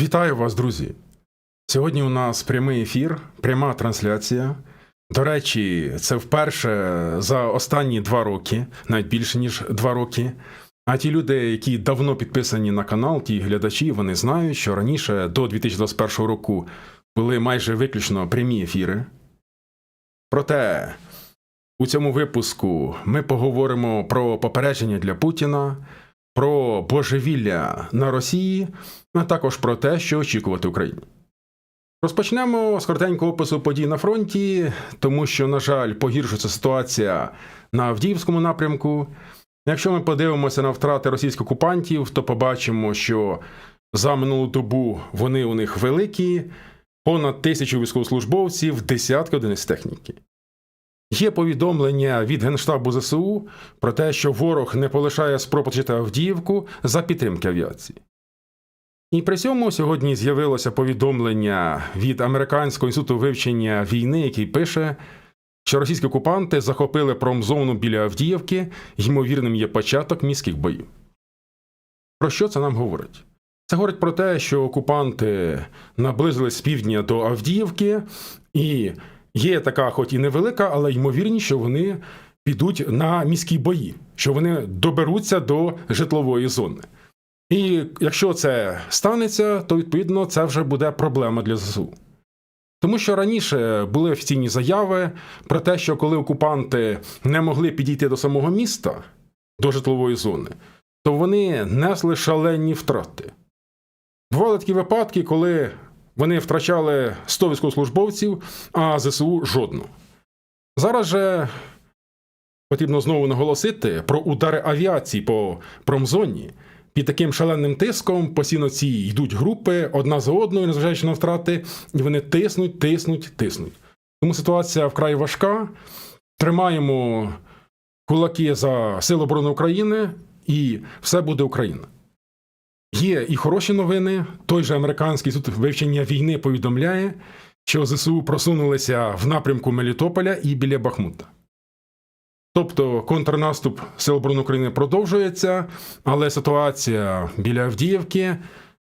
Вітаю вас, друзі! Сьогодні у нас прямий ефір, пряма трансляція. До речі, це вперше за останні два роки, навіть більше ніж два роки. А ті люди, які давно підписані на канал, ті глядачі, вони знають, що раніше до 2021 року були майже виключно прямі ефіри. Проте у цьому випуску ми поговоримо про попередження для Путіна, про божевілля на Росії, а також про те, що очікувати Україні. Розпочнемо з коротенького опису подій на фронті, тому що, на жаль, погіршується ситуація на Авдіївському напрямку. Якщо ми подивимося на втрати російських окупантів, то побачимо, що за минулу добу вони у них великі, понад тисячу військовослужбовців, десятки одиниць техніки. Є повідомлення від Генштабу ЗСУ про те, що ворог не полишає спроб оточити Авдіївку за підтримки авіації. І при цьому сьогодні з'явилося повідомлення від Американського інституту вивчення війни, який пише, що російські окупанти захопили промзону біля Авдіївки, ймовірним є початок міських боїв. Про що це нам говорить? Це говорить про те, що окупанти наблизились з півдня до Авдіївки, і є така, хоч і невелика, але ймовірність, що вони підуть на міські бої, що вони доберуться до житлової зони. І якщо це станеться, то відповідно це вже буде проблема для ЗСУ. Тому що раніше були офіційні заяви про те, що коли окупанти не могли підійти до самого міста, до житлової зони, то вони несли шалені втрати. Бували такі випадки, коли вони втрачали 100 військовослужбовців, а ЗСУ жодну. Зараз же потрібно знову наголосити про удари авіації по промзоні. Під таким шаленим тиском постійно ці йдуть групи одна за одною, незважаючи на втрати, і вони тиснуть, тиснуть, тиснуть. Тому ситуація вкрай важка. Тримаємо кулаки за Сили оборони України, і все буде Україна. Є і хороші новини. Той же американський суд вивчення війни повідомляє, що ЗСУ просунулися в напрямку Мелітополя і біля Бахмута. Тобто контрнаступ Сил оборони України продовжується, але ситуація біля Авдіївки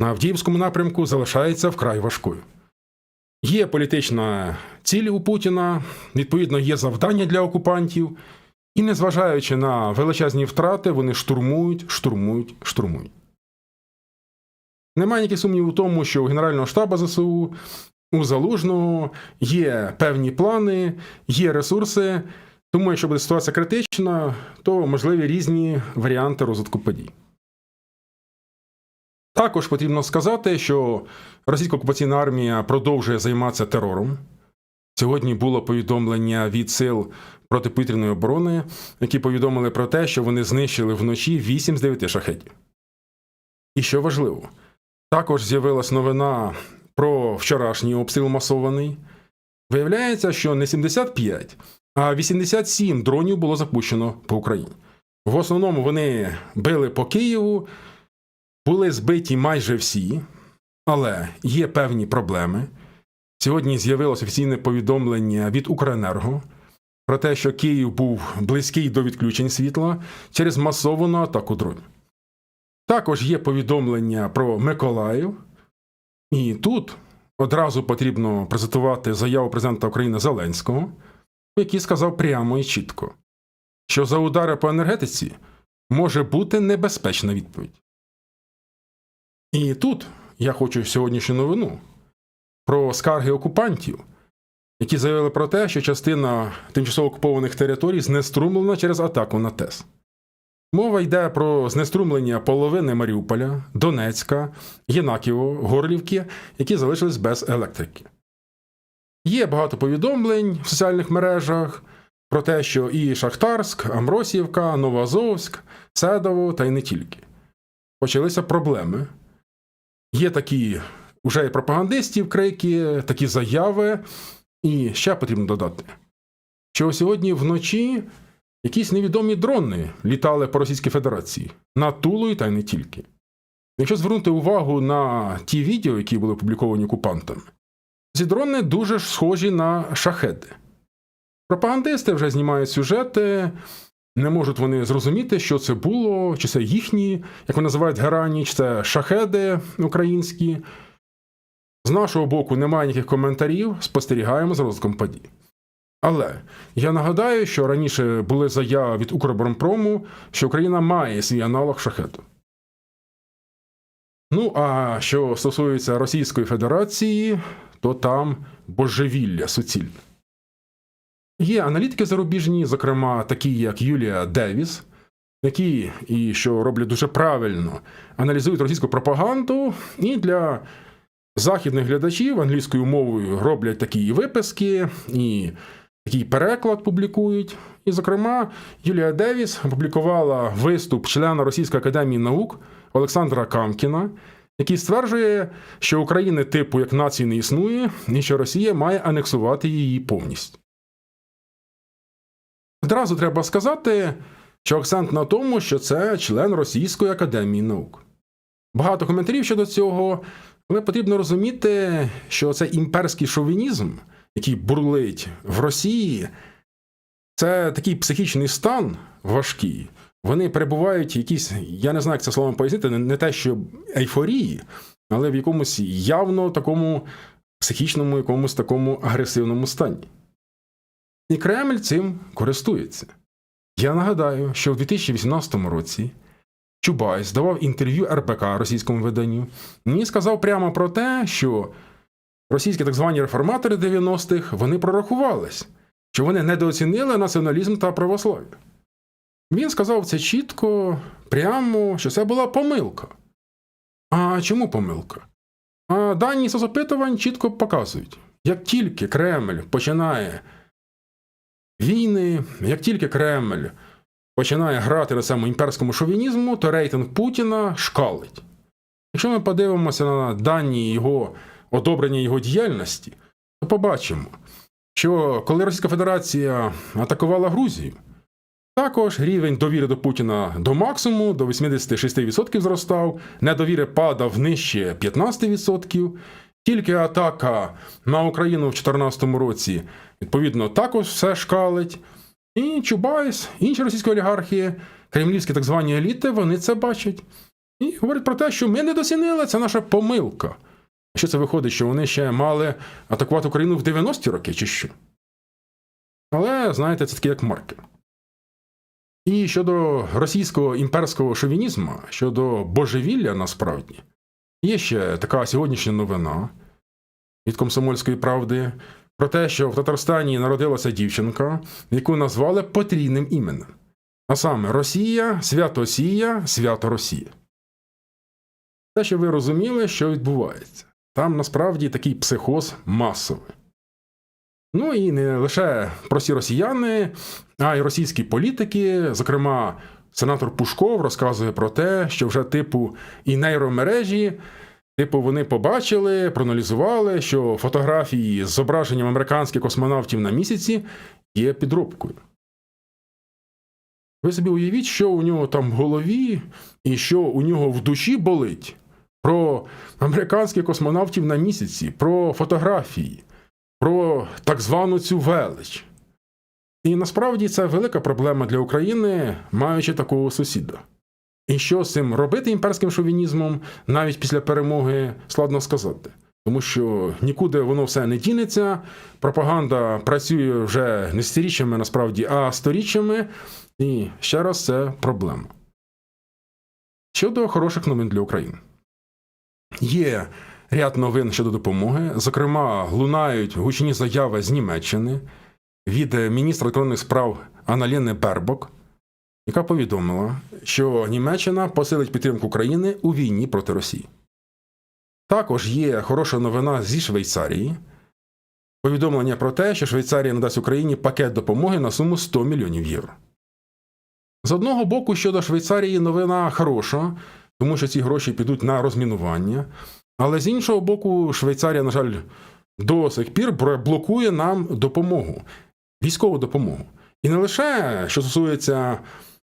на Авдіївському напрямку залишається вкрай важкою. Є політична ціль у Путіна, відповідно, є завдання для окупантів, і, незважаючи на величезні втрати, вони штурмують, штурмують, штурмують. Немає ніяких сумнівів у тому, що у Генерального штабу ЗСУ у Залужного є певні плани, є ресурси. Тому, якщо буде ситуація критична, то можливі різні варіанти розвитку подій. Також потрібно сказати, що російська окупаційна армія продовжує займатися терором. Сьогодні було повідомлення від сил протиповітряної оборони, які повідомили про те, що вони знищили вночі 8 з 9 шахетів. І що важливо, також з'явилась новина про вчорашній обстріл масований. Виявляється, що не 75, а 87 дронів було запущено по Україні. В основному вони били по Києву, були збиті майже всі, але є певні проблеми. Сьогодні з'явилось офіційне повідомлення від Укренерго про те, що Київ був близький до відключень світла через масовану атаку дронів. Також є повідомлення про Миколаїв, і тут одразу потрібно презентувати заяву президента України Зеленського який сказав прямо і чітко, що за удари по енергетиці може бути небезпечна відповідь. І тут я хочу сьогоднішню новину про скарги окупантів, які заявили про те, що частина тимчасово окупованих територій знеструмлена через атаку на ТЕС. Мова йде про знеструмлення половини Маріуполя, Донецька, Єнаківо, Горлівки, які залишились без електрики. Є багато повідомлень в соціальних мережах про те, що і Шахтарськ, Амросівка, Новоазовськ, Седово та й не тільки. Почалися проблеми. Є такі вже і пропагандистів крики, такі заяви, і ще потрібно додати, що сьогодні вночі якісь невідомі дрони літали по Російській Федерації над Тулою та й не тільки. Якщо звернути увагу на ті відео, які були опубліковані окупантами, ці дрони дуже ж схожі на шахеди. Пропагандисти вже знімають сюжети, не можуть вони зрозуміти, що це було, чи це їхні, як вони називають герані, чи це шахеди українські, З нашого боку немає ніяких коментарів, спостерігаємо за розвитком подій. Але я нагадаю, що раніше були заяви від Укроборонпрому, що Україна має свій аналог шахету. Ну, а що стосується Російської Федерації, то там божевілля суцільне. Є аналітики зарубіжні, зокрема такі, як Юлія Девіс, які і що роблять дуже правильно, аналізують російську пропаганду і для західних глядачів англійською мовою роблять такі і виписки, такий переклад публікують. І, зокрема, Юлія Девіс опублікувала виступ члена Російської академії наук Олександра Камкіна, який стверджує, що України типу як нації не існує, і що Росія має анексувати її повністю. Одразу треба сказати, що акцент на тому, що це член Російської академії наук. Багато коментарів щодо цього, але потрібно розуміти, що цей імперський шовінізм, який бурлить в Росії, це такий психічний стан важкий. Вони перебувають в якійсь, я не знаю, як це словом пояснити, не- те, що ейфорії, але в якомусь явно такому психічному, якомусь такому агресивному стані. І Кремль цим користується. Я нагадаю, що в 2018 році Чубайс давав інтерв'ю РБК російському виданню і сказав прямо про те, що російські так звані реформатори 90-х вони прорахувались, що вони недооцінили націоналізм та православ'я. Він сказав це чітко, прямо, що це була помилка. А чому помилка? А дані соцопитувань чітко показують, як тільки Кремль починає війни, як тільки Кремль починає грати на цьому імперському шовінізму, то рейтинг Путіна шкалить. Якщо ми подивимося на дані його одобрення його діяльності, то побачимо, що коли Російська Федерація атакувала Грузію, також рівень довіри до Путіна до максимуму, до 86% зростав, недовіри падав нижче 15%. Тільки атака на Україну в 2014 році, відповідно, також все шкалить. І Чубайс, інші російські олігархи, кремлівські так звані еліти, вони це бачать. І говорять про те, що ми не доцінили, це наша помилка. Що це виходить, що вони ще мали атакувати Україну в 90-ті роки, чи що? Але, знаєте, це таке як маркер. І щодо російського імперського шовінізму, щодо божевілля насправді, є ще така сьогоднішня новина від комсомольської правди про те, що в Татарстані народилася дівчинка, яку назвали потрійним іменем. А саме Росія, Святосія, Свято Росія. Те, що ви розуміли, що відбувається. Там насправді такий психоз масовий. Ну і не лише прості росіяни, а й російські політики, зокрема, сенатор Пушков розказує про те, що вже типу і нейромережі, типу, вони побачили, проаналізували, що фотографії з зображенням американських космонавтів на місяці є підробкою. Ви собі уявіть, що у нього там в голові і що у нього в душі болить про американських космонавтів на місяці, про фотографії, про так звану цю велич. І насправді це велика проблема для України, маючи такого сусіда. І що з цим робити імперським шовінізмом навіть після перемоги складно сказати. Тому що нікуди воно все не дінеться, пропаганда працює вже не сторіччями, насправді, а сторіччями, і ще раз це проблема. Щодо хороших новин для України. Є ряд новин щодо допомоги. Зокрема, лунають гучні заяви з Німеччини від міністра електронних справ Аналіни Бербок, яка повідомила, що Німеччина посилить підтримку України у війні проти Росії. Також є хороша новина зі Швейцарії. Повідомлення про те, що Швейцарія надасть Україні пакет допомоги на суму 100 мільйонів євро. З одного боку, щодо Швейцарії новина хороша, тому що ці гроші підуть на розмінування. Але з іншого боку, Швейцарія, на жаль, до сих пір блокує нам допомогу, військову допомогу. І не лише що стосується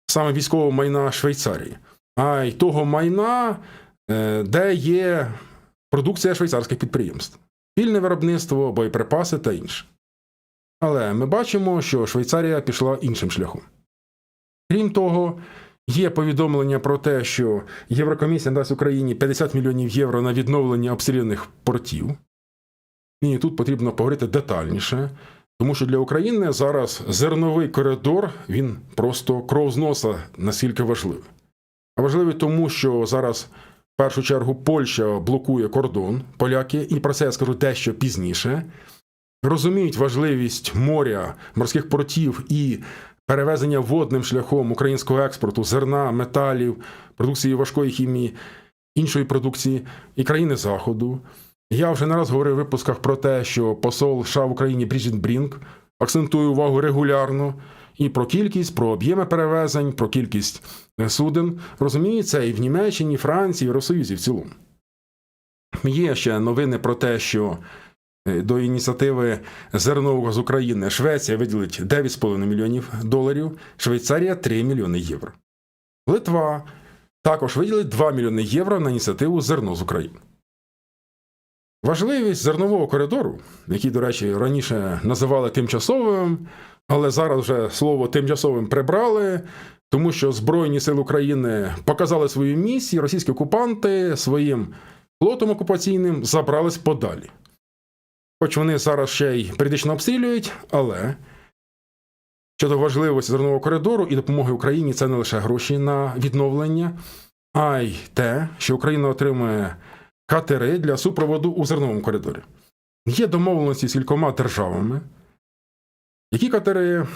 саме військового майна Швейцарії, а й того майна, е, де є продукція швейцарських підприємств, спільне виробництво, боєприпаси та інше. Але ми бачимо, що Швейцарія пішла іншим шляхом. Крім того, є повідомлення про те, що Єврокомісія дасть Україні 50 мільйонів євро на відновлення обстріляних портів. І тут потрібно поговорити детальніше, тому що для України зараз зерновий коридор він просто кров з носа наскільки важливий. А важливий тому, що зараз в першу чергу Польща блокує кордон, поляки, і про це я скажу дещо пізніше. Розуміють важливість моря, морських портів і перевезення водним шляхом українського експорту зерна, металів, продукції важкої хімії, іншої продукції і країни Заходу. Я вже не раз говорив в випусках про те, що посол США в Україні Бріджіт Брінк акцентує увагу регулярно і про кількість, про об'єми перевезень, про кількість е, суден. Розуміється, і в Німеччині, Франції, Євросоюзі в цілому. Є ще новини про те, що до ініціативи зернового з України Швеція виділить 9,5 мільйонів доларів, Швейцарія 3 мільйони євро. Литва також виділить 2 мільйони євро на ініціативу зерно з України. Важливість зернового коридору, який, до речі, раніше називали тимчасовим, але зараз вже слово тимчасовим прибрали, тому що Збройні сили України показали свою місію, російські окупанти своїм флотом окупаційним забрались подалі. Хоч вони зараз ще й періодично обстрілюють, але щодо важливості зернового коридору і допомоги Україні це не лише гроші на відновлення, а й те, що Україна отримує катери для супроводу у зерновому коридорі. Є домовленості з кількома державами, які катери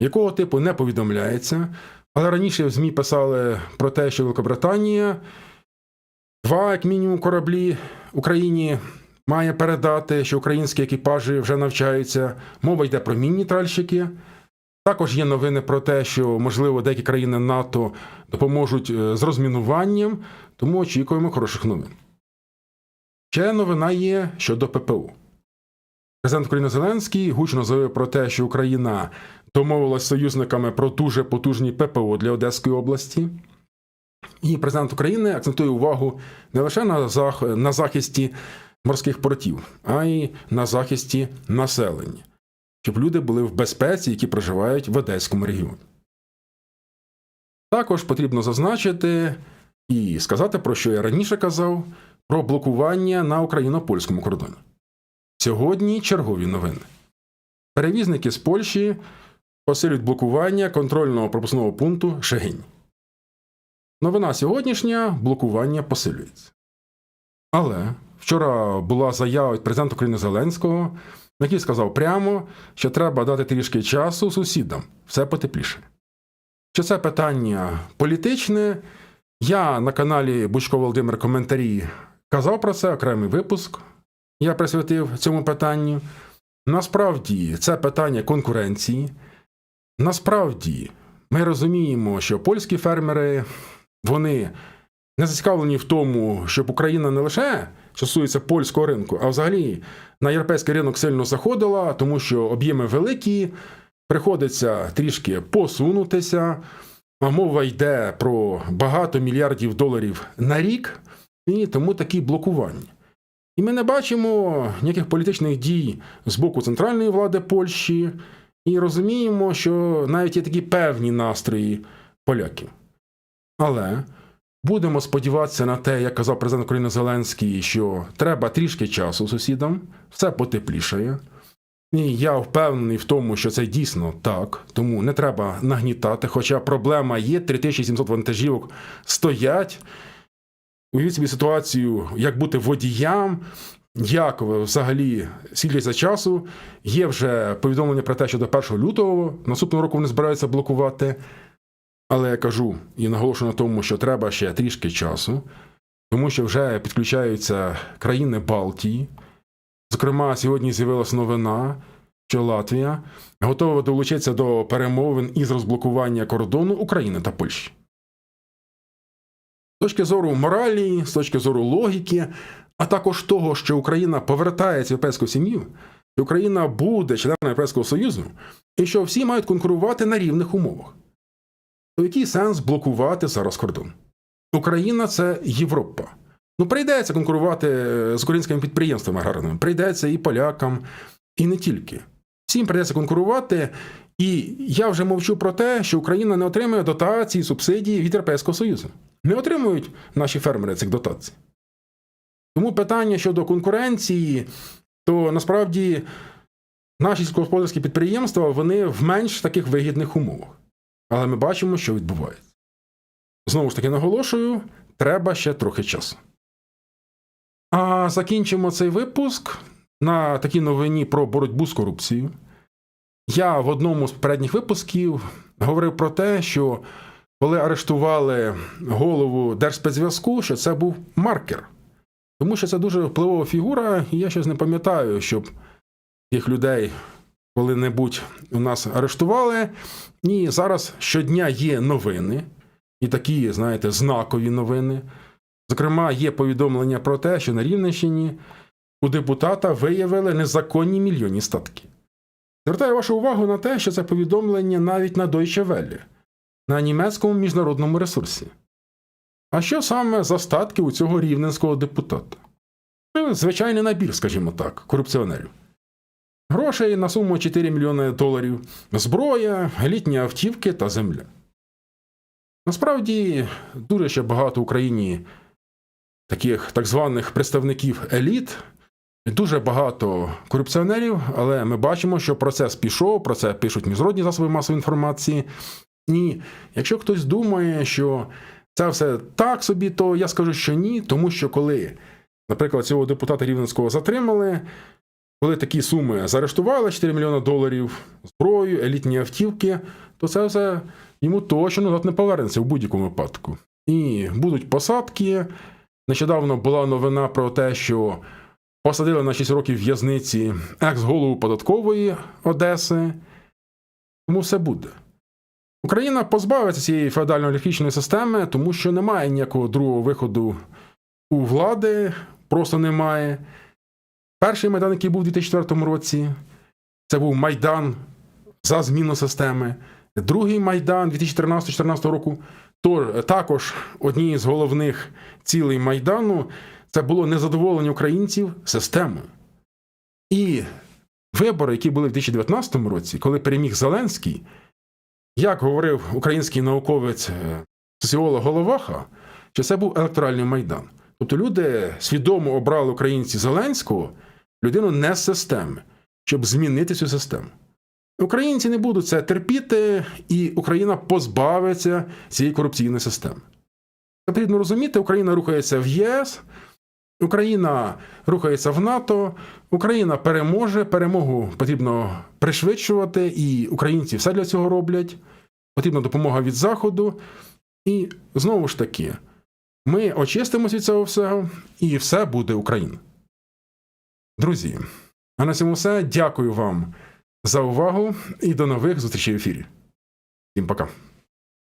якого типу не повідомляється, але раніше в ЗМІ писали про те, що Великобританія два, як мінімум, кораблі Україні має передати, що українські екіпажі вже навчаються. Мова йде про мінні тральщики. Також є новини про те, що, можливо, деякі країни НАТО допоможуть е, з розмінуванням, тому очікуємо хороших новин. Ще новина є щодо ППУ. Президент України Зеленський гучно заявив про те, що Україна домовилася з союзниками про дуже потужні ППО для Одеської області. І президент України акцентує увагу не лише на захисті морських портів, а й на захисті населення, щоб люди були в безпеці, які проживають в Одеському регіоні. Також потрібно зазначити і сказати, про що я раніше казав, про блокування на україно-польському кордоні. Сьогодні чергові новини. Перевізники з Польщі посилюють блокування контрольного пропускного пункту Шегинь. Новина сьогоднішня блокування посилюється. Але вчора була заява від президента України Зеленського, який сказав прямо, що треба дати трішки часу сусідам, все потепліше. Що це питання політичне, я на каналі Бучко Володимир коментарі казав про це окремий випуск. Я присвятив цьому питанню. Насправді, це питання конкуренції. Насправді, ми розуміємо, що польські фермери вони не зацікавлені в тому, щоб Україна не лише що стосується польського ринку, а взагалі на європейський ринок сильно заходила, тому що об'єми великі, приходиться трішки посунутися. А мова йде про багато мільярдів доларів на рік, і тому такі блокування. І ми не бачимо ніяких політичних дій з боку центральної влади Польщі, і розуміємо, що навіть є такі певні настрої поляків. Але будемо сподіватися на те, як казав президент України Зеленський, що треба трішки часу сусідам, все потеплішає. І я впевнений в тому, що це дійсно так, тому не треба нагнітати. Хоча проблема є, 3700 вантажівок стоять. Уявіть собі ситуацію, як бути водіям, як взагалі скільки за часу. Є вже повідомлення про те, що до 1 лютого наступного року вони збираються блокувати. Але я кажу і наголошую на тому, що треба ще трішки часу, тому що вже підключаються країни Балтії. Зокрема, сьогодні з'явилася новина, що Латвія готова долучитися до перемовин із розблокування кордону України та Польщі. З точки зору моралі, з точки зору логіки, а також того, що Україна повертається в європейську сім'ю, Україна буде членом Європейського Союзу, і що всі мають конкурувати на рівних умовах. То який сенс блокувати зараз кордон? Україна це Європа. Ну, прийдеться конкурувати з українськими підприємствами аграрними, прийдеться і полякам, і не тільки. Всім прийдеться конкурувати. І я вже мовчу про те, що Україна не отримує дотації, субсидії від Європейського Союзу. Не отримують наші фермери цих дотацій. Тому питання щодо конкуренції то насправді наші сільськогосподарські підприємства вони в менш таких вигідних умовах. Але ми бачимо, що відбувається. Знову ж таки наголошую, треба ще трохи часу. А закінчимо цей випуск на такій новині про боротьбу з корупцією. Я в одному з попередніх випусків говорив про те, що коли арештували голову Держспецзв'язку, що це був маркер. Тому що це дуже впливова фігура, і я щось не пам'ятаю, щоб тих людей коли-небудь у нас арештували. І зараз щодня є новини, і такі, знаєте, знакові новини. Зокрема, є повідомлення про те, що на Рівненщині у депутата виявили незаконні мільйонні статки. Звертаю вашу увагу на те, що це повідомлення навіть на Deutsche Welle, на німецькому міжнародному ресурсі. А що саме за статки у цього рівненського депутата? Ну, Звичайний набір, скажімо так, корупціонерів. Грошей на суму 4 мільйони доларів, зброя, літні автівки та земля. Насправді, дуже ще багато в Україні таких так званих представників еліт, дуже багато корупціонерів, але ми бачимо, що процес пішов, про це пишуть міжнародні засоби масової інформації. І якщо хтось думає, що це все так собі, то я скажу, що ні, тому що коли, наприклад, цього депутата Рівненського затримали, коли такі суми заарештували 4 мільйони доларів, зброю, елітні автівки, то це все йому точно назад не повернеться в будь-якому випадку. І будуть посадки. Нещодавно була новина про те, що посадили на 6 років в'язниці екс-голову податкової Одеси. Тому все буде. Україна позбавиться цієї феодально-олігархічної системи, тому що немає ніякого другого виходу у влади, просто немає. Перший майдан, який був у 2004 році, це був майдан за зміну системи. Другий майдан 2013-2014 року, то також однією з головних цілей майдану це було незадоволення українців системою. І вибори, які були в 2019 році, коли переміг Зеленський, як говорив український науковець е, соціолог Головаха, що це був електоральний майдан. Тобто люди свідомо обрали українці Зеленського людину не з системи, щоб змінити цю систему. Українці не будуть це терпіти, і Україна позбавиться цієї корупційної системи. Потрібно розуміти, Україна рухається в ЄС, Україна рухається в НАТО, Україна переможе, перемогу потрібно пришвидшувати, і українці все для цього роблять. Потрібна допомога від Заходу. І знову ж таки, ми очистимося від цього всього, і все буде Україна. Друзі, а на цьому все. Дякую вам за увагу і до нових зустрічей в ефірі. Всім пока.